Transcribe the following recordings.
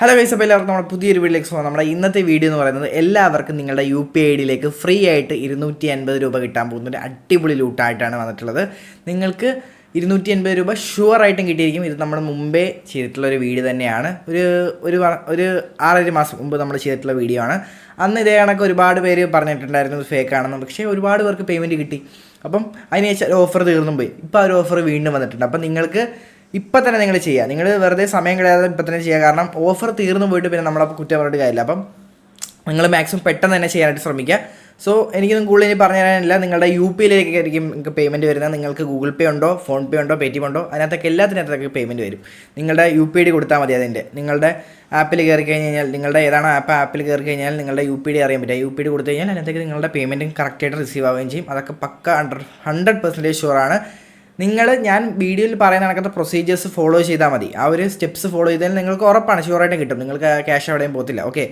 Hello guys അപ്പോൾ എല്ലാവർക്കും നമ്മുടെ പുതിയൊരു വീഡിയോയിലേക്ക് സ്വാഗതം. നമ്മുടെ ഇന്നത്തെ വീഡിയോ എന്ന് പറയുന്നത് എല്ലാവർക്കും നിങ്ങളുടെ യു പി ഐ ഡിയിലേക്ക് ഫ്രീ ആയിട്ട് ഇരുന്നൂറ്റി അൻപത് രൂപ കിട്ടാൻ പോകുന്ന ഒരു അടിപൊളി ലൂട്ടായിട്ടാണ് വന്നിട്ടുള്ളത്. നിങ്ങൾക്ക് ഇരുന്നൂറ്റി അൻപത് രൂപ ഷുവർ ആയിട്ടും കിട്ടിയിരിക്കും. ഇത് നമ്മൾ മുമ്പേ ചെയ്തിട്ടുള്ള ഒരു വീഡിയോ തന്നെയാണ്. ഒരു ഒരു ഒരു ആറര മാസം മുമ്പ് നമ്മൾ ചെയ്തിട്ടുള്ള വീഡിയോ ആണ്. അന്ന് ഇതേ കണക്ക് ഒരുപാട് പേര് പറഞ്ഞിട്ടുണ്ടായിരുന്നു ഫേക്ക് ആണെന്ന്. പക്ഷേ ഒരുപാട് പേർക്ക് പേയ്മെന്റ് കിട്ടി. അപ്പം അതിന് ശേഷം ഓഫർ തീർന്നും പോയി. ഇപ്പോൾ ആ ഒരു ഓഫർ വീണ്ടും വന്നിട്ടുണ്ട്. അപ്പം നിങ്ങൾക്ക് ഇപ്പം തന്നെ നിങ്ങൾ ചെയ്യുക. നിങ്ങൾ വെറുതെ സമയം കളയാതെ ഇപ്പം തന്നെ ചെയ്യുക. കാരണം ഓഫർ തീർന്നു പോയിട്ട് പിന്നെ നമ്മളെ കുറ്റം കാര്യമില്ല. അപ്പം നിങ്ങൾ മാക്സിമം പെട്ടെന്ന് തന്നെ ചെയ്യാനായിട്ട് ശ്രമിക്കുക. സോ എനിക്കൊന്നും കൂടുതൽ ഇനി പറഞ്ഞു തരാനില്ല. നിങ്ങളുടെ യു ആയിരിക്കും നിങ്ങൾക്ക് പേയ്മെന്റ് വരുന്നത്. നിങ്ങൾക്ക് ഗൂഗിൾ പേ ഉണ്ടോ ഫോൺ പേ ഉണ്ടോ പേ ടി എം ഉണ്ടോ അതിനകത്തൊക്കെ എല്ലാത്തിനകത്തൊക്കെ പേയ്മെന്റ് വരും. നിങ്ങളുടെ യു പി ഐ ഡി കൊടുത്താൽ മതി അതിന്റെ. നിങ്ങളുടെ ആപ്പിൽ കയറി കഴിഞ്ഞ് കഴിഞ്ഞാൽ നിങ്ങളുടെ ഏതാണ് ആപ്പ് ആപ്പിൽ കയറി കഴിഞ്ഞാൽ നിങ്ങളുടെ യു പി ഡി അറിയാൻ പറ്റുക യു പി ഡി കൊടുത്തു കഴിഞ്ഞാൽ അതിനകത്തേക്ക് നിങ്ങളുടെ പേയ്മെന്റും കറക്റ്റായിട്ട് റിസീവ് ആവുകയും ചെയ്യും. അതൊക്കെ പക്ക ഹൺഡ്രഡ് ഹൺഡ്രഡ് പെർസെന്റേജ് ഷുവറാണ് നിങ്ങൾ ഞാൻ വീഡിയോയിൽ പറയുന്ന കണക്കത്തെ പ്രൊസീജിയേഴ്സ് ഫോളോ ചെയ്താൽ മതി. ആ ഒരു സ്റ്റെപ്സ് ഫോളോ ചെയ്താൽ നിങ്ങൾക്ക് ഉറപ്പാണ് ഷുവറായിട്ടും കിട്ടും. നിങ്ങൾക്ക് ക്യാഷ് എവിടെയും പോകത്തില്ല. ഓക്കെ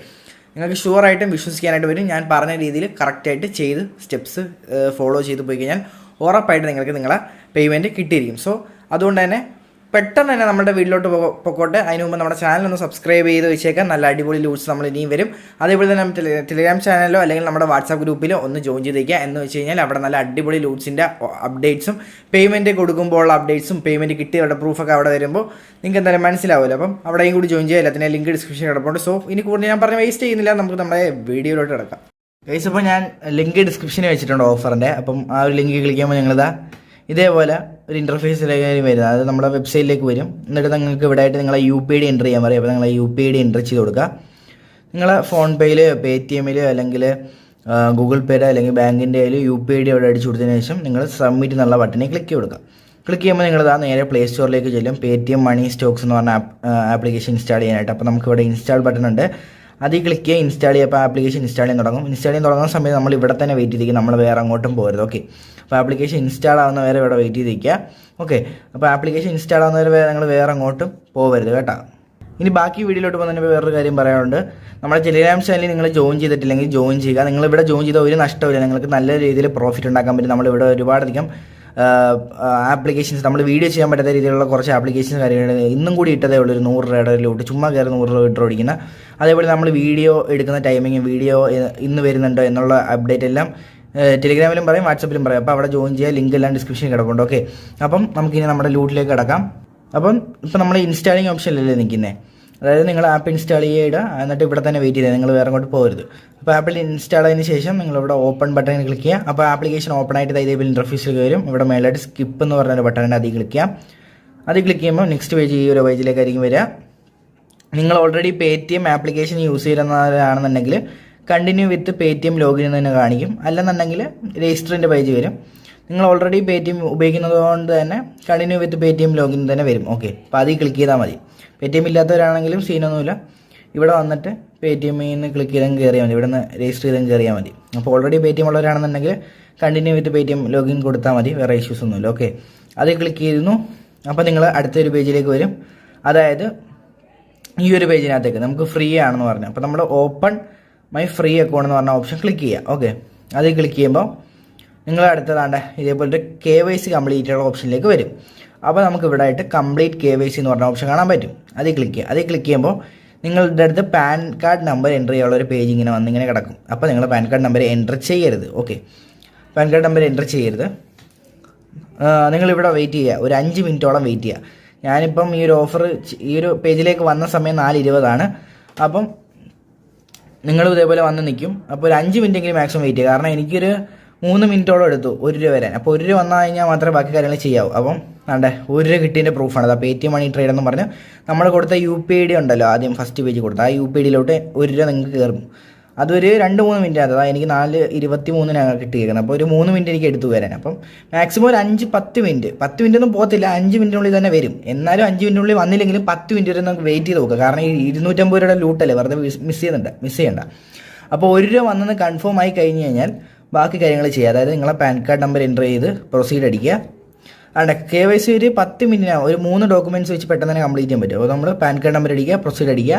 നിങ്ങൾക്ക് ഷുവറായിട്ടും വിശ്വസിക്കാനായിട്ട് വരും. ഞാൻ പറഞ്ഞ രീതിയിൽ കറക്റ്റായിട്ട് ചെയ്ത് സ്റ്റെപ്സ് ഫോളോ ചെയ്ത് പോയി കഴിഞ്ഞാൽ ഉറപ്പായിട്ട് നിങ്ങൾക്ക് നിങ്ങളെ പേയ്മെന്റ് കിട്ടിയിരിക്കും. സോ അതുകൊണ്ട് തന്നെ പെട്ടെന്ന് തന്നെ നമ്മുടെ വീട്ടിലോട്ട് പൊക്കോട്ടെ. അതിന് മുമ്പ് നമ്മുടെ ചാനൽ ഒന്ന് സബ്സ്ക്രൈബ് ചെയ്ത് വെച്ചേക്കാം. നല്ല അടിപൊളി ലൂസ് നമ്മൾ ഇനിയും വരും. അതേപോലെ തന്നെ ടെലിഗ്രാം ചാനലോ അല്ലെങ്കിൽ നമ്മുടെ വാട്സാപ്പ് ഗ്രൂപ്പിലോ ഒന്ന് ജോയിൻ ചെയ്തേക്കുക എന്ന് വെച്ച് കഴിഞ്ഞാൽ അവിടെ നല്ല അടിപൊളി ലൂട്ട്സിന്റെ അപ്ഡേറ്റ്സും പേയ്മെന്റ് കൊടുക്കുമ്പോൾ ഉള്ള അപ്ഡേറ്റ്സും പേയ്മെന്റ് കിട്ടിയവരുടെ പ്രൂഫൊക്കെ അവിടെ വരുമ്പോൾ നിങ്ങൾക്ക് എന്തായാലും മനസ്സിലാവുമല്ലോ. അപ്പം അവിടെയും കൂടി ജോയിൻ ചെയ്യുക. എല്ലാത്തിന്റെ ലിങ്ക് ഡിസ്ക്രിപ്ഷൻ കിടപ്പുണ്ട്. സോ ഇനി കൂടുതൽ ഞാൻ പറഞ്ഞ് വേസ്റ്റ് ചെയ്യുന്നില്ല. നമുക്ക് നമ്മുടെ വീഡിയോയിലോട്ട് കിടക്കാം. ഗൈസ് അപ്പോൾ ഞാൻ ലിങ്ക് ഡിസ്ക്രിപ്ഷനിൽ വെച്ചിട്ടുണ്ട് ഓഫറിന്റെ അപ്പം ആ ഒരു ലിങ്ക് ക്ലിക്ക് ചെയ്യുമ്പോൾ ഞങ്ങളിതാ ഇതേപോലെ ഒരു ഇന്റർഫേസിലേക്ക് വരുന്നത് അതായത് നമ്മുടെ വെബ്സൈറ്റിലേക്ക് വരും. എന്നിട്ട് നിങ്ങൾക്ക് ഇവിടെ ആയിട്ട് നിങ്ങളെ U P I D enter ചെയ്യാൻ പറയും. അപ്പോൾ നിങ്ങളെ U P I D enter ചെയ്ത് കൊടുക്കുക. നിങ്ങളെ ഫോൺ പേയിൽ പേ ടി എമ്മിൽ അല്ലെങ്കിൽ ഗൂഗിൾ പേയിൽ അല്ലെങ്കിൽ ബാങ്കിന്റെ കയ്യിൽ യു പി ഐ ഡി അവിടെ അടിച്ചു കൊടുത്തതിന് ശേഷം നിങ്ങൾ സബ്മിറ്റ് എന്നുള്ള ബട്ടണിൽ ക്ലിക്ക് കൊടുക്കുക. ക്ലിക്ക് ചെയ്യുമ്പോൾ നിങ്ങൾ ഇതാ നേരെ പ്ലേ സ്റ്റോറിലേക്ക് ചെല്ലും. Paytm money stocks എന്ന് പറഞ്ഞ ആപ്ലിക്കേഷൻ ഇൻസ്റ്റാൾ ചെയ്യാനായിട്ട്. അപ്പോൾ നമുക്ക് ഇവിടെ ഇൻസ്റ്റാൾ ബട്ടൺ ഉണ്ട്. അതിൽ ക്ലിക്ക് ചെയ്യുക ഇൻസ്റ്റാൾ ചെയ്യുമ്പോൾ ആപ്ലിക്കേഷൻ ഇൻസ്റ്റാൾ ചെയ്യാൻ തുടങ്ങും. ഇൻസ്റ്റാൾ ചെയ്യാൻ തുടങ്ങുന്ന സമയത്ത് നമ്മൾ ഇവിടെ തന്നെ വെയിറ്റ് ചെയ്തിരിക്കും. നമ്മൾ വേറെ അങ്ങോട്ടും പോരുത് ഓക്കെ അപ്പോൾ ആപ്ലിക്കേഷൻ ഇൻസ്റ്റാൾ ആവുന്നവരെ ഇവിടെ വെയിറ്റ് ചെയ്തിരിക്കുക ഓക്കെ അപ്പോൾ ആപ്ലിക്കേഷൻ ഇൻസ്റ്റാൾ ആവുന്നവരെ വരെ നിങ്ങൾ വേറെ അങ്ങോട്ടും പോകരുത് കേട്ടോ. ഇനി ബാക്കി വീഡിയോയിലോട്ട് പോകുന്നതിന് വേറൊരു കാര്യം പറയാനുണ്ട്. നമ്മുടെ ടെലിഗ്രാം ചാനലിൽ നിങ്ങൾ ജോയിൻ ചെയ്തിട്ടില്ലെങ്കിൽ ജോയിൻ ചെയ്യുക. നിങ്ങൾ ഇവിടെ ജോയിൻ ചെയ്താൽ ഒരു നഷ്ടമില്ല നിങ്ങൾക്ക് നല്ല രീതിയിൽ പ്രോഫിറ്റ് ഉണ്ടാക്കാൻ പറ്റും. നമ്മളിവിടെ ഒരുപാടധികം ആപ്ലിക്കേഷൻസ് നമ്മൾ വീഡിയോ ചെയ്യാൻ പറ്റാത്ത രീതിയിലുള്ള കുറച്ച് ആപ്ലിക്കേഷൻസ് കാര്യങ്ങൾ ഇന്നും കൂടി ഇട്ടതേ ഉള്ളൂ. ഒരു നൂറ് രൂപയുടെ ലോട്ട് ചുമ്മാ കയറി നൂറ് രൂപ ഇട്ട് ഓടിക്കുന്ന അതേപോലെ നമ്മൾ വീഡിയോ എടുക്കുന്ന ടൈമിങ് വീഡിയോ ഇന്ന് വരുന്നുണ്ടോ എന്നുള്ള അപ്ഡേറ്റ് എല്ലാം ടെലിഗ്രാമിലും പറയും വാട്സപ്പിലും പറയും. അപ്പോൾ അവിടെ ജോയിൻ ചെയ്യുക ലിങ്ക് എല്ലാം ഡിസ്ക്രിപ്ഷനിൽ കിടപ്പുണ്ട്. ഓക്കെ അപ്പം നമുക്കിനി നമ്മുടെ ലൂട്ടിലേക്ക് കിടക്കാം. അപ്പം ഇപ്പം നമ്മൾ ഇൻസ്റ്റാളിങ് ഓപ്ഷനിലല്ലേ നിൽക്കുന്നത് അതായത് നിങ്ങൾ ആപ്പ് ഇൻസ്റ്റാൾ ചെയ്യുക എന്നിട്ട് ഇവിടെ തന്നെ വെയിറ്റ് ചെയ്യുക. നിങ്ങൾ വേറെ അങ്ങോട്ട് പോകരുത്. അപ്പോൾ ആപ്പിൾ ഇൻസ്റ്റാൾ ആയതിനു ശേഷം നിങ്ങൾ ഇവിടെ ഓപ്പൺ ബട്ടണിൽ ക്ലിക്ക് ചെയ്യുക. അപ്പോൾ ആപ്ലിക്കേഷൻ ഓപ്പൺ ആയിട്ട് ഇതേ ഇതേപോലെ ഇന്റർഫേസിൽ വരും. ഇവിടെ മേലായിട്ട് സ്കിപ്പ് എന്ന് പറഞ്ഞൊരു ബട്ടണിന്റെ അതിൽ ക്ലിക്ക് ചെയ്യാം. അതിൽ ക്ലിക്ക് ചെയ്യുമ്പോൾ നെക്സ്റ്റ് പേജ് ഈ ഒരു പേജിലേക്കായിരിക്കും വരിക. നിങ്ങൾ already Paytm application use ചെയ്യുന്നവരാണെന്നുണ്ടെങ്കിൽ continue with Paytm login എന്ന് തന്നെ കാണിക്കും. അല്ലെന്നുണ്ടെങ്കിൽ രജിസ്റ്ററിന്റെ പേജ് വരും. നിങ്ങൾ ഓൾറെഡി പേ ടി എം ഉപയോഗിക്കുന്നത് കൊണ്ട് തന്നെ continue with Paytm login തന്നെ വരും. ഓക്കെ അപ്പോൾ അതിൽ ക്ലിക്ക് ചെയ്താൽ മതി. പേ ടി എം ഇല്ലാത്തവരാണെങ്കിലും സീനൊന്നുമില്ല ഇവിടെ വന്നിട്ട് പേ ടി എമ്മിൽ നിന്ന് ക്ലിക്ക് ചെയ്താൽ കയറിയാൽ മതി. ഇവിടെ നിന്ന് രജിസ്റ്റർ ചെയ്താൽ കയറിയാൽ മതി. അപ്പോൾ ഓൾറെഡി പേ ടി എം ഉള്ളവരാണെന്നുണ്ടെങ്കിൽ continue with Paytm login കൊടുത്താൽ മതി. വേറെ ഇഷ്യൂസ് ഒന്നുമില്ല. ഓക്കെ അതിൽ ക്ലിക്ക് ചെയ്യുന്നു അപ്പോൾ നിങ്ങൾ അടുത്തൊരു പേജിലേക്ക് വരും. അതായത് ഈ ഒരു പേജിനകത്തേക്ക് നമുക്ക് ഫ്രീ ആണെന്ന് പറഞ്ഞു. അപ്പോൾ നമ്മൾ ഓപ്പൺ മൈ ഫ്രീ അക്കൗണ്ട് എന്ന് പറഞ്ഞ ഓപ്ഷൻ ക്ലിക്ക് ചെയ്യുക ഓക്കെ അത് ക്ലിക്ക് ചെയ്യുമ്പോൾ നിങ്ങൾ അടുത്തതാണ്ട് ഇതേപോലത്തെ കെ വൈ സി കംപ്ലീറ്റ് ഉള്ള ഓപ്ഷനിലേക്ക് വരും. അപ്പോൾ നമുക്ക് ഇവിടെ ആയിട്ട് കംപ്ലീറ്റ് കെ വൈ സി എന്ന് പറഞ്ഞ ഓപ്ഷൻ കാണാൻ പറ്റും. അതിൽ ക്ലിക്ക് ചെയ്യുക അതിൽ ക്ലിക്ക് ചെയ്യുമ്പോൾ നിങ്ങളുടെ അടുത്ത് പാൻ കാർഡ് നമ്പർ എന്റർ ചെയ്യാനുള്ള ഒരു പേജ് ഇങ്ങനെ വന്നിങ്ങനെ കിടക്കും. അപ്പോൾ നിങ്ങൾ പാൻ കാർഡ് നമ്പർ എന്റർ ചെയ്യരുത്. Okay PAN card number enter ചെയ്യരുത്. നിങ്ങളിവിടെ വെയിറ്റ് ചെയ്യുക ഒരു അഞ്ച് മിനിറ്റോളം വെയിറ്റ് ചെയ്യുക ഞാനിപ്പം ഈ ഒരു ഓഫർ ഈ ഒരു പേജിലേക്ക് വന്ന സമയം നാല് ഇരുപതാണ്. അപ്പം നിങ്ങളും ഇതേപോലെ വന്ന് നിൽക്കും. അപ്പോൾ ഒരു അഞ്ച് മിനിറ്റ് എങ്കിലും മാക്സിമം വെയിറ്റ് ചെയ്യുക. കാരണം എനിക്കൊരു മൂന്ന് മിനിറ്റോളം എടുത്തു ഒരു രൂപ വരാൻ. അപ്പോൾ ഒരു രൂപ വന്നു കഴിഞ്ഞാൽ മാത്രമേ ബാക്കി കാര്യങ്ങൾ ചെയ്യാവൂ. അപ്പം വേണ്ടേ ഒരു രൂപ കിട്ടിയതിന്റെ പ്രൂഫാണ് അത് Paytm money trade എന്ന് പറഞ്ഞ് നമ്മൾ കൊടുത്ത യു പി ഐ ഡി ഉണ്ടല്ലോ ആദ്യം ഫസ്റ്റ് പേജ് കൊടുത്ത ആ യു പി ഐ ഡിയിലോട്ട് ഒരു രൂപ നിങ്ങൾക്ക് കയറും. അതൊരു രണ്ട് മൂന്ന് മിനിറ്റ് അതാ എനിക്ക് നാല് ഇരുപത്തി മൂന്നിനാണ് കിട്ടിയിരിക്കുന്നത്. അപ്പോൾ ഒരു മൂന്ന് മിനിറ്റ് എനിക്ക് എടുത്തു വരാൻ അപ്പം മാക്സിമം ഒരു അഞ്ച് പത്ത് മിനിറ്റ് പത്ത് മിനിറ്റ് ഒന്നും പോകത്തില്ല. അഞ്ച് മിനിറ്റിനുള്ളിൽ തന്നെ വരും. എന്നാലും അഞ്ച് മിനിറ്റിനുള്ളിൽ വന്നില്ലെങ്കിലും പത്ത് മിനിറ്റ് വരെ നമുക്ക് വെയിറ്റ് ചെയ്ത് നോക്കുക. കാരണം ഈ ഇരുന്നൂറ്റമ്പത് രൂപയുടെ ലൂട്ടല്ലേ വെറുതെ മിസ് ചെയ്യുന്നുണ്ട്. മിസ് ചെയ്യണ്ട. അപ്പോൾ ഒരു രൂപ വന്നെന്ന് കൺഫേം ആയി കഴിഞ്ഞ് കഴിഞ്ഞാൽ ബാക്കി കാര്യങ്ങൾ ചെയ്യുക അതായത് നിങ്ങളെ പാൻ കാർഡ് നമ്പർ എന്റർ ചെയ്ത് പ്രൊസീഡ് അടിക്കുക. അതെ കെ വൈ സി ഒരു പത്ത് മിനിറ്റിനാണ് ഒരു മൂന്ന് ഡോക്യുമെന്റ്സ് വെച്ച് പെട്ടെന്ന് തന്നെ കംപ്ലീറ്റ് ചെയ്യാൻ പറ്റും. അപ്പോൾ നമ്മൾ പാൻ കാർഡ് നമ്പർ അടിക്കുക പ്രൊസീഡ് അടിക്കുക.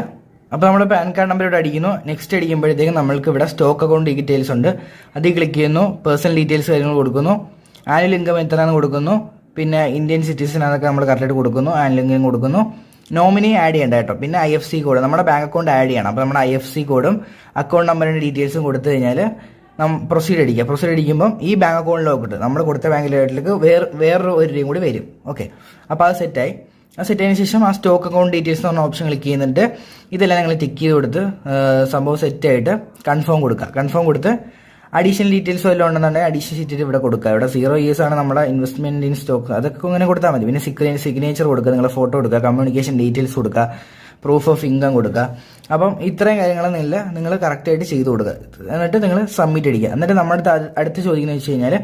അപ്പോൾ നമ്മൾ പാൻ കാർഡ് നമ്പർ ഇവിടെ അടിക്കുന്നു. നെക്സ്റ്റ് അടിക്കുമ്പോഴത്തേക്കും നമ്മൾക്ക് ഇവിടെ സ്റ്റോക്ക് അക്കൗണ്ട് ഡീറ്റെയിൽസ് ഉണ്ട്. അതിൽ ക്ലിക്ക് ചെയ്യുന്നു. പേഴ്സണൽ ഡീറ്റെയിൽസ് കാര്യങ്ങൾ കൊടുക്കുന്നു. ആനുവൽ ഇൻകം എത്രയാണെന്ന് കൊടുക്കുന്നു. പിന്നെ ഇന്ത്യൻ സിറ്റിസൺ അതൊക്കെ നമ്മൾ കറക്റ്റായിട്ട് കൊടുക്കുന്നു. ആനുവൽ ഇൻകം കൊടുക്കുന്നു. നോമിനി ആഡ് ചെയ്യേണ്ട കേട്ടോ. പിന്നെ ഐ എഫ് സി കോഡ് നമ്മുടെ ബാങ്ക് അക്കൗണ്ട് ആഡ് ചെയ്യണം. അപ്പോൾ നമ്മുടെ ഐ എഫ് സി കോഡും അക്കൗണ്ട് നമ്പറിന്റെ ഡീറ്റെയിൽസും കൊടുത്തു കഴിഞ്ഞാൽ നം പ്രൊസീഡ് അടിക്കുക. പ്രൊസീഡ് അടിക്കുമ്പം ഈ ബാങ്ക് അക്കൗണ്ടിലേക്ക് നമ്മൾ കൊടുത്ത ബാങ്കിലേക്ക് വേറെ വേറൊരു ഒരു കൂടി വരും. ഓക്കെ അപ്പോൾ അത് സെറ്റായി സെറ്റ് ചെയ്തതിന് ശേഷം ആ സ്റ്റോക്ക് അക്കൗണ്ട് ഡീറ്റെയിൽസ് എന്ന് പറഞ്ഞ ഓപ്ഷൻ ക്ലിക്ക് ചെയ്യുന്നുണ്ട്. ഇതെല്ലാം നിങ്ങൾ ടിക്ക് ചെയ്ത് കൊടുത്ത് സംഭവം സെറ്റ് ആയിട്ട് കൺഫേം കൊടുക്കുക. കൺഫേം കൊടുത്ത് അഡീഷണൽ ഡീറ്റെയിൽസ് വല്ലതും ഉണ്ടെന്നുണ്ടെങ്കിൽ അഡീഷണൽ ഷീറ്റ് ഇവിടെ കൊടുക്കുക. ഇവിടെ സീറോ ഇയേഴ്സ് ആണ് നമ്മുടെ ഇൻവെസ്റ്റ്മെന്റ് ഇൻ സ്റ്റോക്ക് അതൊക്കെ ഇങ്ങനെ കൊടുത്താൽ മതി. പിന്നെ സിഗ്നേച്ചർ കൊടുക്കുക നിങ്ങളുടെ ഫോട്ടോ കൊടുക്കുക കമ്മ്യൂണിക്കേഷൻ ഡീറ്റെയിൽസ് കൊടുക്കുക പ്രൂഫ് ഓഫ് ഇൻകം കൊടുക്കുക. അപ്പം ഇത്രയും കാര്യങ്ങൾ നിങ്ങൾ കറക്റ്റായിട്ട് ചെയ്ത് കൊടുക്കുക. എന്നിട്ട് നിങ്ങൾ സബ്മിറ്റ് അടിക്കുക. എന്നിട്ട് നമ്മുടെ അടുത്ത് അടുത്ത് ചോദിക്കുന്നത് വെച്ച് കഴിഞ്ഞാൽ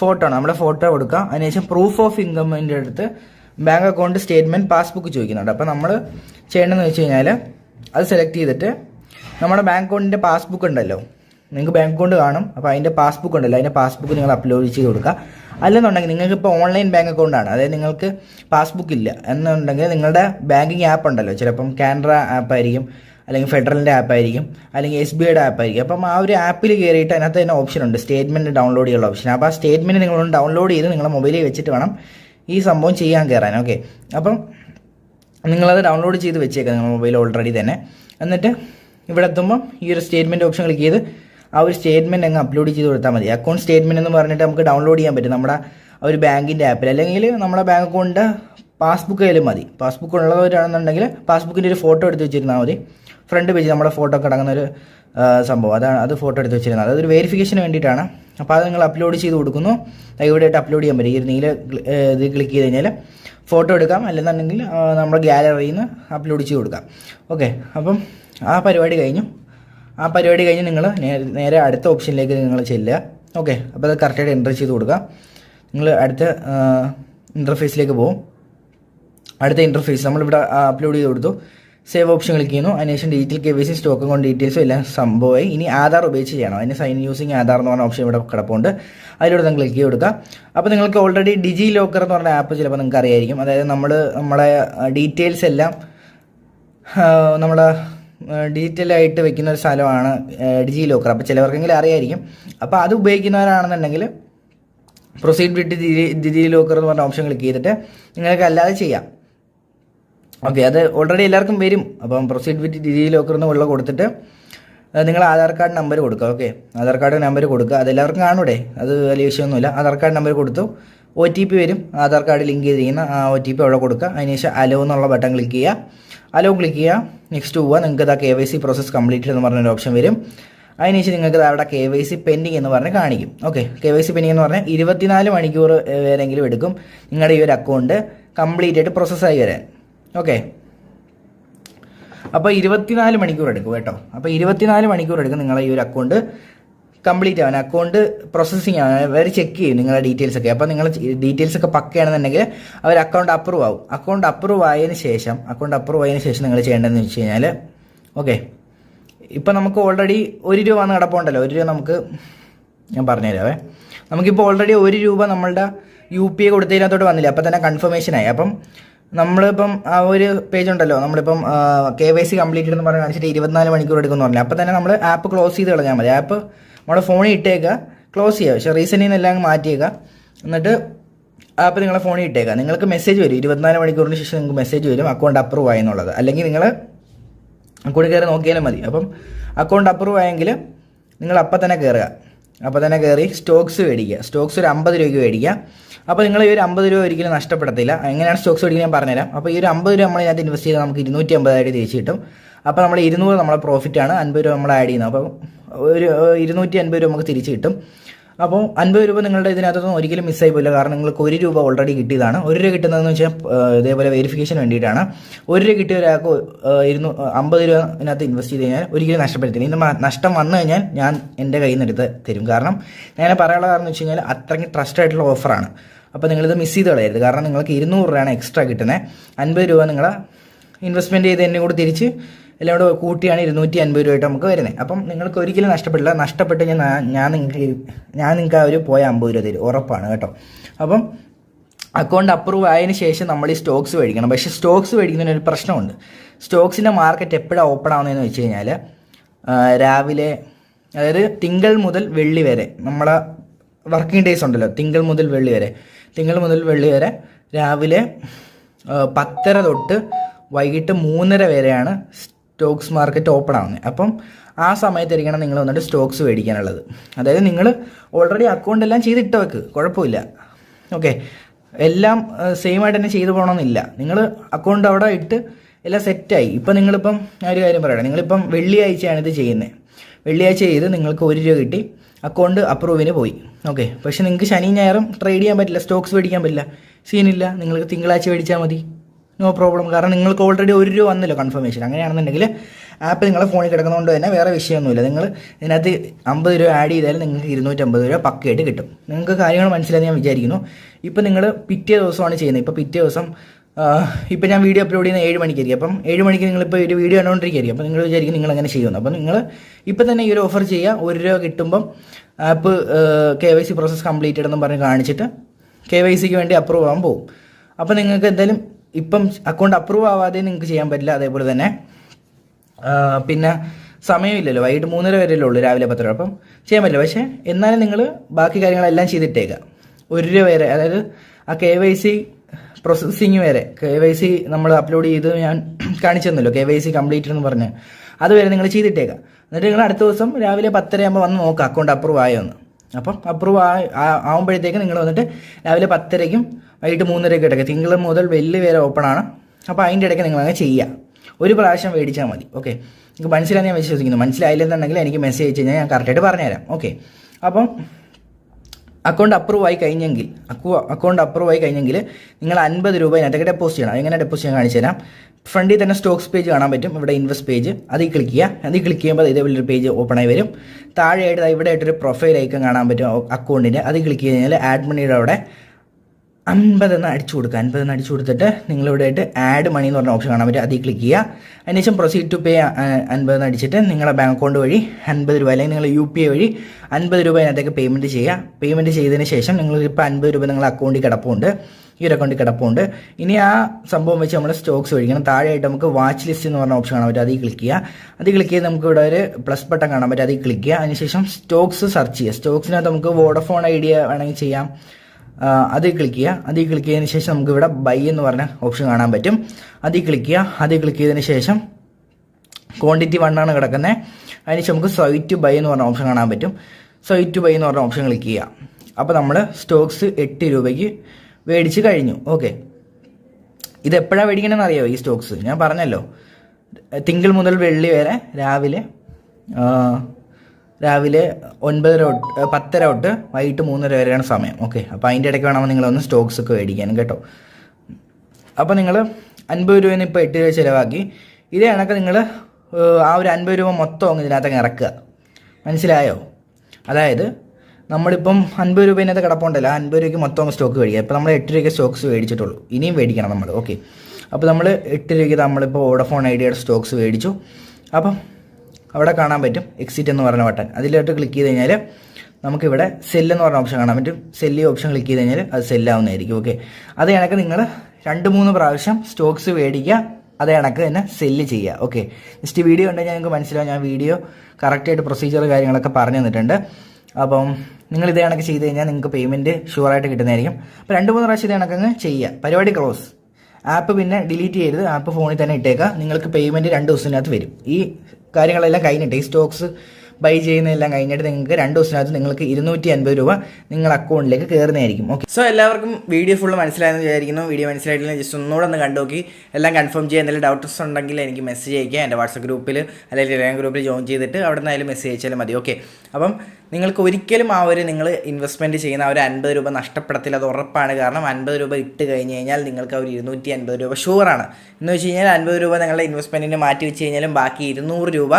ഫോട്ടോ ആണ്. നമ്മുടെ ഫോട്ടോ കൊടുക്കുക. അതിനുശേഷം പ്രൂഫ് ഓഫ് ഇൻകമിന്റെ അടുത്ത് ബാങ്ക് അക്കൗണ്ട് സ്റ്റേറ്റ്മെന്റ് പാസ്ബുക്ക് ചോദിക്കുന്നുണ്ട്. അപ്പോൾ നമ്മൾ ചെയ്യേണ്ടതെന്ന് വെച്ച് കഴിഞ്ഞാൽ അത് സെലക്ട് ചെയ്തിട്ട് നമ്മുടെ ബാങ്ക് അക്കൗണ്ടിന്റെ പാസ്ബുക്ക് ഉണ്ടല്ലോ. നിങ്ങൾക്ക് ബാങ്ക് അക്കൗണ്ട് കാണും. അപ്പോൾ അതിന്റെ പാസ്ബുക്ക് ഉണ്ടല്ലോ. അതിന്റെ പാസ്ബുക്ക് നിങ്ങൾ അപ്ലോഡ് ചെയ്ത് കൊടുക്കുക. അല്ലെന്നുണ്ടെങ്കിൽ നിങ്ങൾക്ക് ഇപ്പോൾ ഓൺലൈൻ ബാങ്ക് അക്കൗണ്ടാണ് അതായത് നിങ്ങൾക്ക് പാസ്ബുക്ക് ഇല്ല. എന്നുണ്ടെങ്കിൽ നിങ്ങളുടെ ബാങ്കിങ് ആപ്പ് ഉണ്ടല്ലോ. ചിലപ്പം കാനറ ആപ്പ് ആയിരിക്കും അല്ലെങ്കിൽ ഫെഡറലിന്റെ ആപ്പ് ആയിരിക്കും അല്ലെങ്കിൽ എസ് ബി ഐയുടെ ആപ്പ് ആയിരിക്കും. അപ്പം ആ ഒരു ആപ്പിൽ കയറിയിട്ട് അതിനകത്ത് തന്നെ ഓപ്ഷൻ ഉണ്ട്. സ്റ്റേറ്റ്മെന്റ് ഡൗൺലോഡ് ചെയ്യാനുള്ള ഓപ്ഷൻ അപ്പോൾ ആ സ്റ്റേറ്റ്മെന്റ് നിങ്ങളൊന്ന് ഡൗൺലോഡ് ചെയ്ത് നിങ്ങളുടെ മൊബൈലിൽ വെച്ചിട്ട് വേണം ഈ സംഭവം ചെയ്യാൻ കയറാൻ. ഓക്കെ അപ്പം നിങ്ങളത് ഡൗൺലോഡ് ചെയ്ത് വെച്ചേക്കാം നിങ്ങളുടെ മൊബൈൽ ഓൾറെഡി തന്നെ. എന്നിട്ട് ഇവിടെ എത്തുമ്പം ഈ ഒരു സ്റ്റേറ്റ്മെന്റ് ഓപ്ഷൻ ക്ലിക്ക് ചെയ്ത് ആ ഒരു സ്റ്റേറ്റ്മെന്റ് അങ്ങ് അപ്ലോഡ് ചെയ്ത് കൊടുത്താൽ മതി. അക്കൗണ്ട് സ്റ്റേറ്റ്മെന്റ് എന്ന് പറഞ്ഞിട്ട് നമുക്ക് ഡൗൺലോഡ് ചെയ്യാൻ പറ്റും. നമ്മുടെ ഒരു ബാങ്കിന്റെ ആപ്പിൽ അല്ലെങ്കിൽ നമ്മുടെ ബാങ്ക് അക്കൗണ്ട് പാസ്ബുക്ക് ആയാലും മതി. പാസ്ബുക്ക് ഉള്ളവരാണെന്നുണ്ടെങ്കിൽ പാസ്ബുക്കിന്റെ ഒരു ഫോട്ടോ എടുത്ത് വെച്ചിരുന്നാൽ മതി. ഫ്രണ്ട് പേജ് നമ്മുടെ ഫോട്ടോ കിടങ്ങുന്ന ഒരു സംഭവം. അതാണ് അത് ഫോട്ടോ എടുത്ത് വെച്ചിരുന്നത്. അതൊരു വെരിഫിക്കേഷന് വേണ്ടിയിട്ടാണ് അപ്പോൾ അത് നിങ്ങൾ അപ്ലോഡ് ചെയ്ത് കൊടുക്കുന്നു. ഇവിടെയായിട്ട് അപ്ലോഡ് ചെയ്യാൻ പറ്റും. ഈ ഒരു നീല ഇത് ക്ലിക്ക് ചെയ്ത് കഴിഞ്ഞാൽ ഫോട്ടോ എടുക്കാം. അല്ലെന്നുണ്ടെങ്കിൽ നമ്മുടെ ഗാലറിയിൽ നിന്ന് അപ്ലോഡ് ചെയ്ത് കൊടുക്കാം. ഓക്കെ അപ്പം ആ പരിപാടി കഴിഞ്ഞു. ആ പരിപാടി കഴിഞ്ഞ് നിങ്ങൾ നേരെ അടുത്ത ഓപ്ഷനിലേക്ക് നിങ്ങൾ ചെല്ലുക. ഓക്കെ അപ്പോൾ അത് കറക്റ്റായിട്ട് എന്റർ ചെയ്ത് കൊടുക്കുക നിങ്ങൾ അടുത്ത ഇന്റർഫേസിലേക്ക് പോകും. അടുത്ത ഇന്റർഫേസ് നമ്മളിവിടെ അപ്ലോഡ് ചെയ്ത് കൊടുത്തു. സേവ് ഓപ്ഷൻ ക്ലിക്ക് ചെയ്യുന്നു. അതിനുശേഷം detail K V C stock account ഡീറ്റെയിൽസും എല്ലാം സംഭവമായി. ഇനി ആധാർ ഉപയോഗിച്ച് ചെയ്യണം. അതിന് സൈൻ യൂസിങ് ആധാർ എന്ന് പറഞ്ഞ ഓപ്ഷൻ ഇവിടെ കിടപ്പുണ്ട്. അതിലൂടെ നിങ്ങൾ ക്ലിക്ക് ചെയ്ത് കൊടുക്കുക അപ്പോൾ നിങ്ങൾക്ക് ഓൾറെഡി ഡിജി ലോക്കർ എന്ന് പറഞ്ഞ ആപ്പ് ചിലപ്പോൾ നിങ്ങൾക്ക് അറിയായിരിക്കും. അതായത് നമ്മൾ നമ്മുടെ ഡീറ്റെയിൽസ് എല്ലാം നമ്മളെ ഡിജിറ്റൽ ആയിട്ട് വെക്കുന്ന ഒരു സ്ഥലമാണ് ഡിജി ലോക്കർ അപ്പോൾ ചിലവർക്കെങ്കിലും അറിയായിരിക്കും. അപ്പോൾ അത് ഉപയോഗിക്കുന്നവരാണെന്നുണ്ടെങ്കിൽ പ്രൊസീഡ് വിട്ട് ഡിജി ലോക്കർ എന്ന് പറഞ്ഞ ഓപ്ഷൻ ക്ലിക്ക് ചെയ്തിട്ട് നിങ്ങൾക്ക് അല്ലാതെ ചെയ്യാം. ഓക്കെ അത് ഓൾറെഡി എല്ലാവർക്കും വരും. അപ്പം പ്രൊസീഡ് വിത്ത് ഡിജി ലോക്കർ എന്ന് ഉള്ള കൊടുത്തിട്ട് നിങ്ങൾ ആധാർ കാർഡ് നമ്പർ കൊടുക്കുക ഓക്കെ ആധാർ കാർഡ് നമ്പർ കൊടുക്കുക. അതെല്ലാവർക്കും കാണും കാണൂടെ? അത് വലിയ വിഷയമൊന്നുമില്ല. ആധാർ കാർഡ് നമ്പർ കൊടുത്തു. ഒ ടി പി വരും. ആധാർ കാർഡ് ലിങ്ക് ചെയ്തിരിക്കുന്ന ആ ഒ ടി പി അവിടെ കൊടുക്കുക. അതിനുശേഷം അലോ എന്നുള്ള ബട്ടൺ ക്ലിക്ക് ചെയ്യുക. അലോ ക്ലിക്ക് ചെയ്യുക. നെക്സ്റ്റ് പോവുക. നിങ്ങൾക്ക് ഇതാ K Y C process complete എന്ന് പറഞ്ഞൊരു ഓപ്ഷൻ വരും. അതിനുശേഷം നിങ്ങൾക്ക് അവിടെ കെ വൈ സി പെൻഡിങ് എന്ന് പറഞ്ഞ് കാണിക്കും. Okay K Y C pending എന്ന് പറഞ്ഞാൽ ഇരുപത്തിനാല് മണിക്കൂർ വേറെങ്കിലും എടുക്കും. നിങ്ങളുടെ ഈ ഒരു അക്കൗണ്ട് കംപ്ലീറ്റ് ആയിട്ട് പ്രോസസ്സായി വരാൻ. ഓക്കെ അപ്പോൾ ഇരുപത്തിനാല് മണിക്കൂർ എടുക്കും കേട്ടോ. അപ്പോൾ ഇരുപത്തിനാല് മണിക്കൂർ എടുക്കും നിങ്ങളെ ഈ ഒരു അക്കൗണ്ട് കംപ്ലീറ്റ് ആവാൻ. അക്കൗണ്ട് പ്രോസസ്സിങ് ആവാൻ അവർ ചെക്ക് ചെയ്യും നിങ്ങളുടെ ഡീറ്റെയിൽസ് ഒക്കെ. അപ്പോൾ നിങ്ങൾ ഡീറ്റെയിൽസ് ഒക്കെ പക്കയാണെന്നുണ്ടെങ്കിൽ അവർ അക്കൗണ്ട് അപ്രൂവ് ആവും. അക്കൗണ്ട് അപ്രൂവ് ആയതിനു ശേഷം അക്കൗണ്ട് അപ്രൂവ് ആയതിനു ശേഷം നിങ്ങൾ ചെയ്യേണ്ടതെന്ന് വെച്ച് കഴിഞ്ഞാൽ ഓക്കെ ഇപ്പം നമുക്ക് ഓൾറെഡി ഒരു രൂപ വന്ന് കിടപ്പുണ്ടല്ലോ. ഒരു രൂപ നമുക്ക് ഞാൻ പറഞ്ഞുതരാവേ. നമുക്കിപ്പോൾ ഓൾറെഡി ഒരു രൂപ നമ്മളുടെ യു പി ഐ കൊടുത്തതിനകത്തോട്ട് വന്നില്ല? അപ്പോൾ തന്നെ കൺഫർമേഷൻ ആയി. അപ്പം നമ്മളിപ്പം ആ ഒരു പേജ് ഉണ്ടല്ലോ നമ്മളിപ്പം കെ വൈ സി കംപ്ലീറ്റ് എന്ന് പറഞ്ഞ് കാണിച്ചിട്ട് ഇരുപത്തിനാല് മണിക്കൂർ എടുക്കുമെന്ന് പറഞ്ഞു അപ്പോൾ തന്നെ നമ്മൾ ആപ്പ് ക്ലോസ് ചെയ്ത് കളഞ്ഞാൽ മതി. ആപ്പ് നമ്മുടെ ഫോണിൽ ഇട്ടേക്കുക ക്ലോസ് ചെയ്യുക പക്ഷേ നിന്ന് എല്ലാം മാറ്റിയേക്കുക എന്നിട്ട് ആപ്പ് നിങ്ങളെ ഫോണിൽ ഇട്ടേക്കുക നിങ്ങൾക്ക് മെസ്സേജ് വരും. ഇരുപത്തിനാല് മണിക്കൂറിന് ശേഷം നിങ്ങൾക്ക് മെസ്സേജ് വരും. അക്കൗണ്ട് അപ്രൂവ് ആയി എന്നുള്ളത് അല്ലെങ്കിൽ നിങ്ങൾ അക്കൗണ്ട് കയറി നോക്കിയാലും മതി. അപ്പം അക്കൗണ്ട് അപ്രൂവ് ആയെങ്കിൽ നിങ്ങൾ അപ്പം തന്നെ കയറുക അപ്പം തന്നെ കയറി സ്റ്റോക്സ് മേടിക്കുക. സ്റ്റോക്സ് ഒരു അമ്പത് രൂപയ്ക്ക് മേടിക്കുക. അപ്പോൾ നിങ്ങൾ ഈ ഒരു അമ്പത് രൂപ ഒരിക്കലും നഷ്ടപ്പെടത്തില്ല. എങ്ങനെയാണ് സ്റ്റോക്സ് മേടിക്കുന്നത് ഞാൻ പറഞ്ഞുതരാം. അപ്പോൾ ഈ ഒരു അമ്പത് രൂപ നമ്മൾ ഇതിനകത്ത് ഇൻവെസ്റ്റ് ചെയ്താൽ നമുക്ക് ഇരുന്നൂറ്റി അമ്പതായിട്ട് തിരിച്ചു കിട്ടും. അപ്പോൾ നമ്മൾ ഇരുന്നൂറ് നമ്മളെ പ്രോഫിറ്റാണ് അൻപത് രൂപ നമ്മൾ ആഡ് ചെയ്യുന്നത് അപ്പോൾ ഒരു ഇരുന്നൂറ്റി അൻപത് രൂപ നമുക്ക് തിരിച്ചു കിട്ടും. അപ്പോൾ അൻപത് രൂപ നിങ്ങളുടെ ഇതിനകത്തൊന്നും ഒരിക്കലും മിസ്സായി പോയില്ല. കാരണം നിങ്ങൾക്ക് ഒരു രൂപ ഓൾറെഡി കിട്ടിയതാണ്. ഒരു രൂപ കിട്ടുന്നതെന്ന് വെച്ചാൽ ഇതേപോലെ വെരിഫിക്കേഷൻ വേണ്ടിയിട്ടാണ്. ഒരു രൂപ കിട്ടിയ ഒരാൾക്ക് ഇരുന്ന് അമ്പത് രൂപ ഇതിനകത്ത് ഇൻവെസ്റ്റ് ചെയ്ത് കഴിഞ്ഞാൽ ഒരിക്കലും നഷ്ടപ്പെടുത്തില്ല. ഇന്ന് നഷ്ടം വന്നു കഴിഞ്ഞാൽ ഞാൻ എന്റെ കയ്യിൽ നിന്ന് എടുത്ത് തരും. കാരണം ഞാൻ പറയാനുള്ള കാരണം എന്ന് വെച്ച് കഴിഞ്ഞാൽ അത്രയ്ക്ക് ട്രസ്റ്റ് ആയിട്ടുള്ള ഓഫറാണ് അപ്പോൾ നിങ്ങളിത് മിസ് ചെയ്ത് കളയരുത്. കാരണം നിങ്ങൾക്ക് ഇരുന്നൂറ് രൂപയാണ് എക്സ്ട്രാ കിട്ടുന്നത്. അൻപത് രൂപ നിങ്ങൾ ഇൻവെസ്റ്റ്മെന്റ് ചെയ്ത് എന്നെ കൂടി തിരിച്ച് എല്ലാം കൂടെ കൂട്ടിയാണ് ഇരുന്നൂറ്റി അൻപത് രൂപയായിട്ട് നമുക്ക് വരുന്നത്. അപ്പം നിങ്ങൾക്ക് ഒരിക്കലും നഷ്ടപ്പെട്ടില്ല നഷ്ടപ്പെട്ട് ഞാൻ ഞാൻ നിങ്ങൾക്ക് ഞാൻ നിങ്ങൾക്ക് ആ ഒരു പോയ അമ്പത് രൂപ തരും. ഉറപ്പാണ് കേട്ടോ. അപ്പം അക്കൗണ്ട് അപ്രൂവ് ആയതിനു ശേഷം നമ്മൾ ഈ സ്റ്റോക്സ് മേടിക്കണം. പക്ഷേ സ്റ്റോക്സ് മേടിക്കുന്നതിന് ഒരു പ്രശ്നമുണ്ട്. സ്റ്റോക്സിന്റെ മാർക്കറ്റ് എപ്പോഴാണ് ഓപ്പൺ ആവുന്നതെന്ന് വെച്ച് കഴിഞ്ഞാൽ രാവിലെ അതായത് തിങ്കൾ മുതൽ വെള്ളി വരെ നമ്മളെ വർക്കിംഗ് ഡേയ്സ് ഉണ്ടല്ലോ. തിങ്കൾ മുതൽ വെള്ളി വരെ. തിങ്കൾ മുതൽ വെള്ളി വരെ രാവിലെ പത്തര തൊട്ട് വൈകിട്ട് മൂന്നര വരെയാണ് സ്റ്റോക്സ് മാർക്കറ്റ് ഓപ്പൺ ആവുന്നത് അപ്പം ആ സമയത്തായിരിക്കണം നിങ്ങൾ വന്നിട്ട് സ്റ്റോക്സ് മേടിക്കാനുള്ളത്. അതായത് നിങ്ങൾ ഓൾറെഡി അക്കൗണ്ട് എല്ലാം ചെയ്തിട്ട് വെക്ക്. കുഴപ്പമില്ല. ഓക്കെ എല്ലാം സെയിം ആയിട്ട് തന്നെ ചെയ്തു പോകണമെന്നില്ല. നിങ്ങൾ അക്കൗണ്ട് അവിടെ ഇട്ട് എല്ലാം സെറ്റായി ഇപ്പം നിങ്ങളിപ്പം ഒരു കാര്യം പറയണം നിങ്ങളിപ്പം വെള്ളിയാഴ്ചയാണ് ഇത് ചെയ്യുന്നത് വെള്ളിയാഴ്ച ചെയ്ത് നിങ്ങൾക്ക് ഒരു രൂപ കിട്ടി. അക്കൗണ്ട് അപ്രൂവിന് പോയി. ഓക്കെ പക്ഷേ നിങ്ങൾക്ക് ശനി ഞായറും ട്രേഡ് ചെയ്യാൻ പറ്റില്ല. സ്റ്റോക്സ് മേടിക്കാൻ പറ്റില്ല. സീനില്ല നിങ്ങൾക്ക് തിങ്കളാഴ്ച മേടിച്ചാൽ മതി. നോ പ്രോബ്ലം കാരണം നിങ്ങൾക്ക് ഓൾറെഡി ഒരു രൂപ വന്നല്ലോ കൺഫർമേഷൻ അങ്ങനെയാണെന്നുണ്ടെങ്കിൽ ആപ്പ് നിങ്ങളെ ഫോണിൽ കിടക്കുന്നതുകൊണ്ട് തന്നെ വേറെ വിഷയമൊന്നുമില്ല. നിങ്ങൾ ഇതിനകത്ത് അമ്പത് രൂപ ആഡ് ചെയ്താൽ നിങ്ങൾക്ക് ഇരുന്നൂറ്റമ്പത് രൂപ പക്കയായിട്ട് കിട്ടും. നിങ്ങൾക്ക് കാര്യങ്ങൾ മനസ്സിലായി ഞാൻ വിചാരിക്കുന്നു. ഇപ്പം നിങ്ങൾ പിറ്റേ ദിവസമാണ് ചെയ്യുന്നത്. ഇപ്പോൾ പിറ്റേ ദിവസം ഇപ്പം ഞാൻ വീഡിയോ അപ്ലോഡ് ചെയ്യുന്ന ഏഴ് മണിക്കായിരിക്കും. അപ്പം ഏഴ് മണിക്ക് നിങ്ങളിപ്പോൾ ഒരു വീഡിയോ കണ്ടുകൊണ്ടിരിക്കുകയായിരിക്കും അപ്പം നിങ്ങൾ വിചാരിക്കും നിങ്ങൾ അങ്ങനെ ചെയ്യുന്നു അപ്പം നിങ്ങൾ ഇപ്പം തന്നെ ഈ ഒരു ഓഫർ ചെയ്യുക. ഒരു രൂപ കിട്ടുമ്പം app K Y C process completed എന്നും പറഞ്ഞ് കാണിച്ചിട്ട് കെ വൈ സിക്ക് വേണ്ടി അപ്രൂവ് ആകാൻ പോകും. അപ്പോൾ നിങ്ങൾക്ക് എന്തായാലും ഇപ്പം അക്കൗണ്ട് അപ്രൂവ് ആവാതെ നിങ്ങൾക്ക് ചെയ്യാൻ പറ്റില്ല അതേപോലെ തന്നെ പിന്നെ സമയമില്ലല്ലോ വൈകിട്ട് മൂന്നര വരെയല്ലേ ഉള്ളൂ രാവിലെ പത്തര അപ്പം ചെയ്യാൻ പറ്റില്ല. പക്ഷേ എന്നാലും നിങ്ങൾ ബാക്കി കാര്യങ്ങളെല്ലാം ചെയ്തിട്ടേക്കുക ഒരു രൂപ വരെ അതായത് ആ കെ വൈ സി പ്രോസസ്സിങ് വരെ കെ വൈ സി നമ്മൾ അപ്ലോഡ് ചെയ്ത് ഞാൻ കാണിച്ചു തന്നല്ലോ കെ വൈ സി കംപ്ലീറ്റ് എന്ന് പറഞ്ഞ് അതുവരെ നിങ്ങൾ ചെയ്തിട്ടേക്കുക എന്നിട്ട് നിങ്ങൾ അടുത്ത ദിവസം രാവിലെ പത്തര ആകുമ്പോൾ വന്ന് നോക്കുക അക്കൗണ്ട് അപ്രൂവ് ആയോ എന്ന്. അപ്പം അപ്രൂവ് ആകുമ്പോഴത്തേക്ക് നിങ്ങൾ വന്നിട്ട് രാവിലെ പത്തരയ്ക്കും വൈകിട്ട് മൂന്നരയ്ക്ക് ഇടയ്ക്ക് തിങ്കൾ മുതൽ വെല്ല് വരെ ഓപ്പൺ ആണ്. അപ്പോൾ അതിന്റെ ഇടയ്ക്ക് നിങ്ങൾ അങ്ങനെ ചെയ്യുക. ഒരു പ്രാവശ്യം മേടിച്ചാൽ മതി. ഓക്കെ നിങ്ങൾക്ക് മനസ്സിലായി ഞാൻ വിശ്വസിക്കുന്നു. മനസ്സിലായില്ലെന്നുണ്ടെങ്കിൽ എനിക്ക് മെസ്സേജ് അയച്ചു കഴിഞ്ഞാൽ ഞാൻ കറക്റ്റായിട്ട് പറഞ്ഞുതരാം. ഓക്കെ അപ്പം അക്കൗണ്ട് അപ്രൂവ് ആയി കഴിഞ്ഞെങ്കിൽ അക്കൗ അക്കൗണ്ട് അപ്രൂവ് ആയി കഴിഞ്ഞെങ്കിൽ നിങ്ങൾ അൻപത് രൂപ ഇതിനകത്തേക്ക് ഡെപ്പോസിറ്റ് ചെയ്യണം. എങ്ങനെ ഡെപ്പോസിറ്റ് ചെയ്യാൻ കാണിച്ചു തരാം. ഫ്രണ്ടിൽ തന്നെ സ്റ്റോക്സ് പേജ് കാണാൻ പറ്റും. ഇവിടെ ഇൻവെസ്റ്റ് പേജ് അതിൽ ക്ലിക്ക് ചെയ്യുക. അതിൽ ക്ലിക്ക് ചെയ്യുമ്പോൾ ഇതേ വലിയൊരു പേജ് ഓപ്പൺ ആയി വരും. താഴെയായിട്ട് ഇവിടെ ആയിട്ടൊരു പ്രൊഫൈൽ ഐക്കൺ കാണാൻ പറ്റും അക്കൗണ്ടിന്റെ അതിൽ ക്ലിക്ക് ചെയ്ത് കഴിഞ്ഞാൽ ആഡ് മണിയുടെ അവിടെ അൻപതെന്ന് അടിച്ചു കൊടുക്കുക. അൻപതെന്ന് അടിച്ചു കൊടുത്തിട്ട് നിങ്ങളിവിടെ ആയിട്ട് ആഡ് മണി എന്ന് പറഞ്ഞ ഓപ്ഷൻ കാണാൻ പറ്റും അതിൽ ക്ലിക്ക് ചെയ്യുക. അതിനുശേഷം പ്രൊസീഡ് ടു പേ അൻപതെന്ന് അടിച്ചിട്ട് നിങ്ങളുടെ ബാങ്ക് അക്കൗണ്ട് വഴി അൻപത് രൂപ അല്ലെങ്കിൽ നിങ്ങൾ യു പി ഐ വഴി അൻപത് രൂപ അതിനകത്തേക്ക് പേയ്മെന്റ് ചെയ്യുക. പേയ്മെന്റ് ചെയ്തതിന് ശേഷം നിങ്ങൾ ഇപ്പോൾ അൻപത് രൂപ നിങ്ങളുടെ അക്കൗണ്ടിൽ കിടപ്പുണ്ട്. ഈ ഒരു അക്കൗണ്ടിൽ കിടപ്പുണ്ട്. ഇനി ആ സംഭവം വെച്ച് നമ്മൾ സ്റ്റോക്സ് മേടിക്കണം. താഴെയായിട്ട് നമുക്ക് വാച്ച് ലിസ്റ്റ് എന്ന് പറഞ്ഞ ഓപ്ഷൻ കാണാൻ പറ്റും അതിൽ ക്ലിക്ക് ചെയ്യുക. അതിൽ ക്ലിക്ക് ചെയ്ത് നമുക്ക് ഇവിടെ ഒരു പ്ലസ് ബട്ടൺ കാണാൻ പറ്റും അതിൽ ക്ലിക്ക് ചെയ്യുക. അതിനുശേഷം സ്റ്റോക്സ് സെർച്ച് ചെയ്യുക. സ്റ്റോക്സിനകത്ത് നമുക്ക് വോഡഫോൺ ഐഡിയ വേണമെങ്കിൽ ചെയ്യാം. അതിൽ ക്ലിക്ക് ചെയ്യുക. അതിൽ ക്ലിക്ക് ചെയ്തതിന് ശേഷം നമുക്ക് ഇവിടെ ബൈ എന്ന് പറഞ്ഞ ഓപ്ഷൻ കാണാൻ പറ്റും. അതിൽ ക്ലിക്ക് ചെയ്യുക. അതിൽ ക്ലിക്ക് ചെയ്തതിന് ശേഷം ക്വാണ്ടിറ്റി വണ്ണാണ് കിടക്കുന്നത്. അതിനുശേഷം നമുക്ക് സ്വൈറ്റ് ബൈ എന്ന് പറഞ്ഞ ഓപ്ഷൻ കാണാൻ പറ്റും. സ്വൈറ്റ് ബൈ എന്ന് പറഞ്ഞ ഓപ്ഷൻ ക്ലിക്ക് ചെയ്യുക. അപ്പോൾ നമ്മൾ സ്റ്റോക്സ് എട്ട് രൂപയ്ക്ക് മേടിച്ച് കഴിഞ്ഞു. ഓക്കെ ഇത് എപ്പോഴാണ് മേടിക്കണമെന്ന് അറിയാമോ ഈ സ്റ്റോക്സ് ഞാൻ പറഞ്ഞല്ലോ. തിങ്കൾ മുതൽ വെള്ളി വരെ രാവിലെ രാവിലെ ഒൻപതര തൊട്ട് പത്തര തൊട്ട് വൈകിട്ട് മൂന്നര വരെയാണ് സമയം. ഓക്കെ അപ്പോൾ അതിന്റെ ഇടയ്ക്ക് വേണം നിങ്ങളൊന്ന് സ്റ്റോക്സ് ഒക്കെ മേടിക്കാനും കേട്ടോ. അപ്പോൾ നിങ്ങൾ അൻപത് രൂപേനെ ഇപ്പോൾ എട്ട് രൂപ ചിലവാക്കി. ഇതേ കണക്ക് നിങ്ങൾ ആ ഒരു അൻപത് രൂപ മൊത്തം അങ്ങ് ഇതിനകത്ത് ഇറക്കുക. മനസ്സിലായോ? അതായത് നമ്മളിപ്പം അൻപത് രൂപേനകത്ത് കിടപ്പുണ്ടല്ലോ അൻപത് രൂപയ്ക്ക് മൊത്തം സ്റ്റോക്ക് മേടിക്കുക. ഇപ്പോൾ നമ്മൾ എട്ട് രൂപയ്ക്ക് സ്റ്റോക്സ് മേടിച്ചിട്ടുള്ളൂ. ഇനിയും മേടിക്കണം നമ്മൾ ഓക്കെ അപ്പോൾ നമ്മൾ എട്ട് രൂപയ്ക്ക് നമ്മളിപ്പോൾ വോഡഫോൺ ഐഡിയയുടെ സ്റ്റോക്സ് മേടിച്ചു. അപ്പം അവിടെ കാണാൻ പറ്റും. എക്സിറ്റ് എന്ന് പറഞ്ഞ ബട്ടൺ അതിലോട്ട് ക്ലിക്ക് ചെയ്ത് കഴിഞ്ഞാൽ നമുക്കിവിടെ സെല്ലെന്ന് പറഞ്ഞ ഓപ്ഷൻ കാണാൻ പറ്റും. സെല്ല് ഓപ്ഷൻ ക്ലിക്ക് ചെയ്ത് കഴിഞ്ഞാൽ അത് സെല്ലാവുന്നതായിരിക്കും ഓക്കെ അത് കണക്ക് നിങ്ങൾ രണ്ട് മൂന്ന് പ്രാവശ്യം സ്റ്റോക്സ് മേടിക്കുക. അതേ കണക്ക് തന്നെ സെല്ല് ചെയ്യുക. ഓക്കെ ജസ്റ്റ് വീഡിയോ ഉണ്ടെങ്കിൽ നിങ്ങൾക്ക് മനസ്സിലാവും. ഞാൻ വീഡിയോ കറക്റ്റായിട്ട് പ്രൊസീജിയർ കാര്യങ്ങളൊക്കെ പറഞ്ഞു തന്നിട്ടുണ്ട്. അപ്പം നിങ്ങൾ ഇതേ കണക്ക് ചെയ്ത് കഴിഞ്ഞാൽ നിങ്ങൾക്ക് പേയ്മെന്റ് ഷുവറായിട്ട് കിട്ടുന്നതായിരിക്കും. അപ്പോൾ രണ്ട് മൂന്ന് പ്രാവശ്യം ഇതേ കണക്കങ്ങ് ചെയ്യുക. പരിപാടി ക്ലോസ് ആപ്പ് പിന്നെ ഡിലീറ്റ് ചെയ്ത് ആപ്പ് ഫോണിൽ തന്നെ ഇട്ടേക്കുക. നിങ്ങൾക്ക് പേയ്മെന്റ് രണ്ട് ദിവസത്തിനകത്ത് വരും. ഈ കാര്യങ്ങളെല്ലാം കഴിഞ്ഞിട്ട് ഈ സ്റ്റോക്സ് ബൈ ചെയ്യുന്നതെല്ലാം കഴിഞ്ഞിട്ട് നിങ്ങൾക്ക് രണ്ട് ദിവസത്തിനകത്ത് നിങ്ങൾക്ക് ഇരുന്നൂറ്റി അൻപത് രൂപ നിങ്ങളുടെ അക്കൗണ്ടിലേക്ക് കയറുന്നതായിരിക്കും. ഓക്കെ സോ എല്ലാവർക്കും വീഡിയോ ഫുൾ മനസ്സിലായെന്ന് വിചാരിക്കുന്നു. വീഡിയോ മനസ്സിലായിട്ടില്ല ജസ്റ്റ് ഒന്നുകൂടെ ഒന്ന് കണ്ടു നോക്കി. എല്ലാം കൺഫേം ചെയ്യാൻ എന്തെങ്കിലും ഡൗട്ട്സ് ഉണ്ടെങ്കിൽ എനിക്ക് മെസ്സേജ് അയക്കുക എന്റെ വാട്സപ്പ് ഗ്രൂപ്പിൽ അല്ലെങ്കിൽ ടെലിഗ്രാം ഗ്രൂപ്പിൽ ജോയിൻ ചെയ്തിട്ട് അവിടെ നിന്നായാലും മെസ്സേജ് അയച്ചാലും മതി. ഓക്കെ അപ്പം നിങ്ങൾക്ക് ഒരിക്കലും ആ ഒരു നിങ്ങൾ ഇൻവെസ്റ്റ്മെന്റ് ചെയ്യുന്ന ആ ഒരു അൻപത് രൂപ നഷ്ടപ്പെടത്തില്ല. അത് ഉറപ്പാണ്. കാരണം അൻപത് രൂപ ഇട്ട് കഴിഞ്ഞ് കഴിഞ്ഞാൽ നിങ്ങൾക്ക് ആ ഒരു ഇരുന്നൂറ്റി അൻപത് രൂപ ഷുവറാണ് എന്ന് വെച്ച് കഴിഞ്ഞാൽ അൻപത് രൂപ നിങ്ങളുടെ ഇൻവെസ്റ്റ്മെന്റിന് മാറ്റി വെച്ച് കഴിഞ്ഞാലും ബാക്കി ഇരുന്നൂറ് രൂപ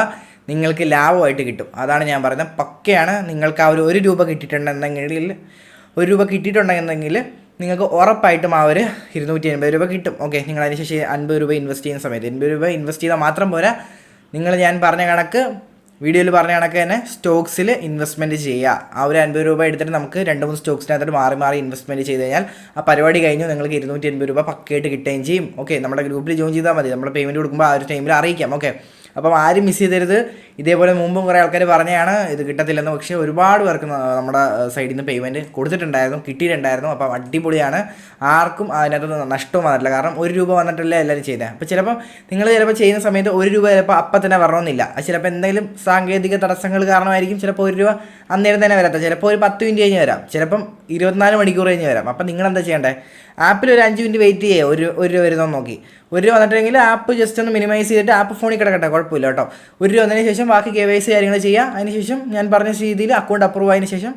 നിങ്ങൾക്ക് ലാഭമായിട്ട് കിട്ടും. അതാണ് ഞാൻ പറയുന്നത്. പക്കയാണ് നിങ്ങൾക്ക് ആ ഒരു ഒരു രൂപ കിട്ടിയിട്ടുണ്ടെന്നെങ്കിൽ ഒരു രൂപ കിട്ടിയിട്ടുണ്ടെങ്കിൽ നിങ്ങൾക്ക് ഉറപ്പായിട്ടും ആ ഒരു ഇരുന്നൂറ്റി അൻപത് രൂപ കിട്ടും. ഓക്കെ നിങ്ങൾ അതിന് ശേഷം അൻപത് രൂപ ഇൻവെസ്റ്റ് ചെയ്യുന്ന സമയത്ത്. എൺപത് രൂപ ഇൻവെസ്റ്റ് ചെയ്താൽ മാത്രം പോരാ. നിങ്ങൾ ഞാൻ പറഞ്ഞ കണക്ക് വീഡിയോയിൽ പറഞ്ഞ കണക്ക് തന്നെ സ്റ്റോക്സിൽ ഇൻവെസ്റ്റ്മെന്റ് ചെയ്യുക. ആ ഒരു അൻപത് രൂപ എടുത്തിട്ട് നമുക്ക് രണ്ട് മൂന്ന് സ്റ്റോക്സിനകത്തോട്ട് മാറി മാറി ഇൻവെസ്റ്റ്മെന്റ് ചെയ്ത് കഴിഞ്ഞാൽ ആ പരിപാടി കഴിഞ്ഞു നിങ്ങൾക്ക് ഇരുന്നൂറ്റി അൻപത് രൂപ പക്കയായിട്ട് കിട്ടുകയും ചെയ്യും. ഓക്കെ നമ്മുടെ ഗ്രൂപ്പിൽ ജോയിൻ ചെയ്താൽ മതി. നമ്മുടെ പേയ്മെന്റ് കൊടുക്കുമ്പോൾ ആ ഒരു ടൈമിൽ അറിയിക്കാം. ഓക്കെ അപ്പം ആരും മിസ് ചെയ്തരുത്. ഇതേപോലെ മുമ്പും കുറേ ആൾക്കാർ പറഞ്ഞതാണ് ഇത് കിട്ടത്തില്ലെന്ന്. പക്ഷേ ഒരുപാട് പേർക്ക് നമ്മുടെ സൈഡിൽ നിന്ന് പേയ്മെന്റ് കൊടുത്തിട്ടുണ്ടായിരുന്നു കിട്ടിയിട്ടുണ്ടായിരുന്നു. അപ്പം അടിപൊളിയാണ്. ആർക്കും അതിനകത്ത് നഷ്ടവും വന്നിട്ടില്ല. കാരണം ഒരു രൂപ വന്നിട്ടല്ലേ എല്ലാവരും ചെയ്തത് അപ്പോൾ ചിലപ്പം നിങ്ങൾ ചിലപ്പോൾ ചെയ്യുന്ന സമയത്ത് ഒരു രൂപ ചിലപ്പോൾ അപ്പം തന്നെ വരണമെന്നില്ല. ചിലപ്പോൾ എന്തെങ്കിലും സാങ്കേതിക തടസ്സങ്ങൾ കാരണമായിരിക്കും. ചിലപ്പോൾ ഒരു രൂപ അന്നേരം തന്നെ വരാത്ത. ചിലപ്പോൾ ഒരു പത്ത് മിനിറ്റ് കഴിഞ്ഞ് വരാം. ചിലപ്പം ഇരുപത്തിനാല് മണിക്കൂർ കഴിഞ്ഞ് വരാം. അപ്പം നിങ്ങൾ എന്താ ചെയ്യേണ്ടത് ആപ്പിൽ ഒരു അഞ്ച് മിനിറ്റ് വെയിറ്റ് ചെയ്യുക ഒരു ഒരു രൂപ വരുന്നോ നോക്കി. ഒരു രൂപ വന്നിട്ടുണ്ടെങ്കിൽ ആപ്പ് ജസ്റ്റ് ഒന്ന് മിനിമൈസ് ചെയ്തിട്ട് ആപ്പ് ഫോണിൽ കിടക്കട്ടെ കുഴപ്പമില്ല കേട്ടോ. ഒരു രൂപ വന്നതിന് ശേഷം ബാക്കി കെ വൈ സി കാര്യങ്ങൾ ചെയ്യുക അതിനുശേഷം ഞാൻ പറഞ്ഞ രീതിയിൽ അക്കൗണ്ട് അപ്രൂവ് ആയതിനു ശേഷം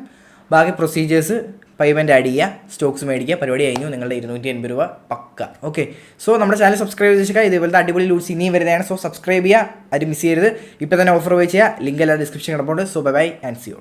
ബാക്കി പ്രൊസീജിയേഴ്സ് പേയ്മെന്റ് ആഡ് ചെയ്യുക സ്റ്റോക്സ് മേടിക്കുക പരിപാടി കഴിഞ്ഞു. നിങ്ങളുടെ ഇരുന്നൂറ്റി എൺപത് രൂപ പക്ക. ഓക്കെ സോ നമ്മുടെ ചാനൽ സബ്സ്ക്രൈബ് വെച്ചാൽ ഇതേപോലത്തെ അടിപൊളി ലൂസ് ഇനിയും വരുന്നതാണ്. സോ സബ്സ്ക്രൈബ് ചെയ്യുക. അത് മിസ് ചെയ്യരുത്. ഇപ്പോൾ തന്നെ ഓഫർ പോയി ചെയ്യുക. ലിങ്ക് എല്ലാം ഡിസ്ക്രിപ്ഷൻ കിടപ്പുണ്ട്. So bye bye and see